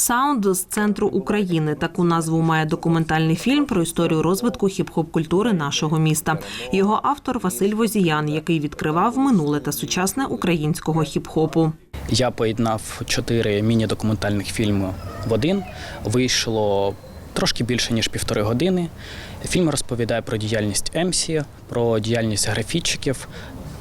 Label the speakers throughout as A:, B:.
A: Саунд з центру України. Таку назву має документальний фільм про історію розвитку хіп-хоп культури нашого міста. Його автор Василь Возіян, який відкривав минуле та сучасне українського хіп-хопу.
B: Я поєднав чотири міні-документальних фільми в один. Вийшло трошки більше ніж півтори години. Фільм розповідає про діяльність МСі, про діяльність графітчиків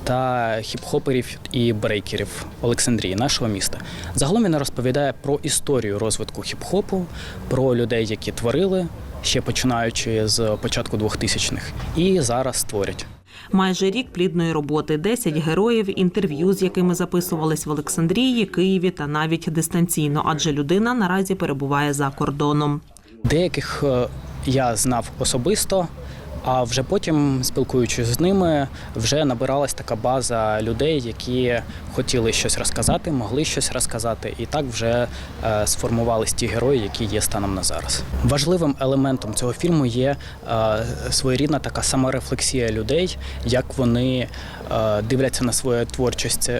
B: та хіп-хоперів і брейкерів Олександрії, нашого міста. Загалом він розповідає про історію розвитку хіп-хопу, про людей, які творили, ще починаючи з початку 2000-х, і зараз творять.
A: Майже рік плідної роботи, 10 героїв, інтерв'ю, з якими записувались в Олександрії, Києві та навіть дистанційно, адже людина наразі перебуває за кордоном.
B: Деяких е, я знав особисто, а вже потім, спілкуючись з ними, вже набиралась така база людей, які хотіли щось розказати, могли щось розказати, і так вже е, сформувались ті герої, які є станом на зараз. Важливим елементом цього фільму є е, своєрідна така саморефлексія людей, як вони е, дивляться на свою творчість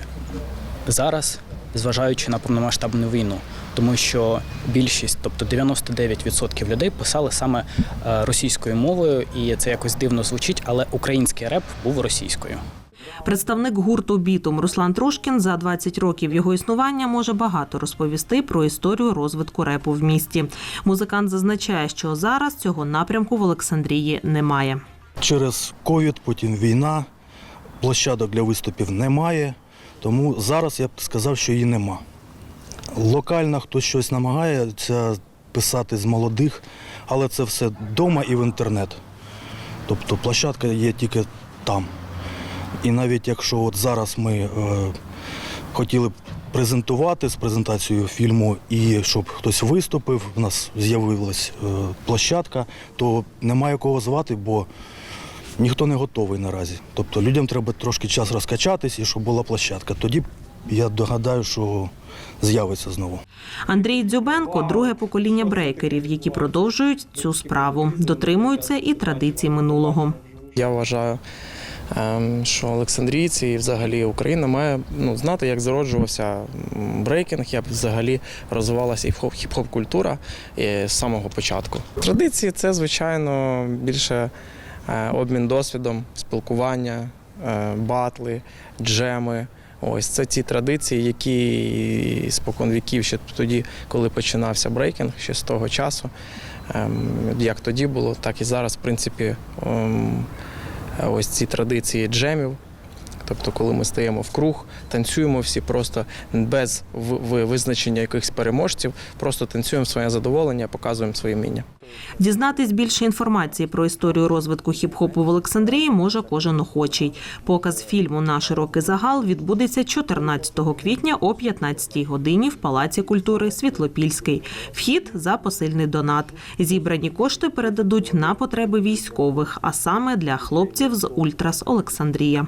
B: зараз, зважаючи на повномасштабну війну, тому що більшість, тобто 99% людей писали саме е, російською мовою, і це якось дивно звучить, але український реп був російською.
A: Представник гурту Бітум Руслан Трушкін за 20 років його існування може багато розповісти про історію розвитку репу в місті. Музикант зазначає, що зараз цього напрямку в Олександрії немає.
C: Через ковід, потім війна, площадок для виступів немає. Тому зараз я б сказав, що її нема. Локально хтось щось намагається писати з молодих, але це все вдома і в інтернет. Тобто площадка є тільки там. І навіть якщо от зараз ми е, хотіли б презентувати з презентацією фільму і щоб хтось виступив, у нас з'явилась е, площадка, то немає кого звати, бо ніхто не готовий наразі. Тобто людям треба трошки час розкачатись і щоб була площадка. Тоді я догадаю, що з'явиться знову.
A: Андрій Дзюбенко друге покоління брейкерів, які продовжують цю справу, дотримуються і традицій минулого.
D: Я вважаю, ем, що Олександрійці і взагалі Україна має ну, знати, як зароджувався брейкінг, як взагалі розвивалася і хіп- хіп-хоп культура е, з самого початку. Традиції це, звичайно, більше обмін досвідом, спілкування, е, батли, джеми. Ось це ті традиції, які спокон віків, ще тоді, коли починався брейкінг, ще з того часу, ем, як тоді було, так і зараз, в принципі, ось ці традиції джемів. Тобто, коли ми стаємо в круг, танцюємо всі просто без визначення якихось переможців, просто танцюємо своє задоволення, показуємо своє вміння.
A: Дізнатись більше інформації про історію розвитку хіп-хопу в Олександрії може кожен охочий. Показ фільму на широкий загал відбудеться 14 квітня о 15 годині в Палаці культури Світлопільський. Вхід за посильний донат. Зібрані кошти передадуть на потреби військових, а саме для хлопців з Ультрас Олександрія.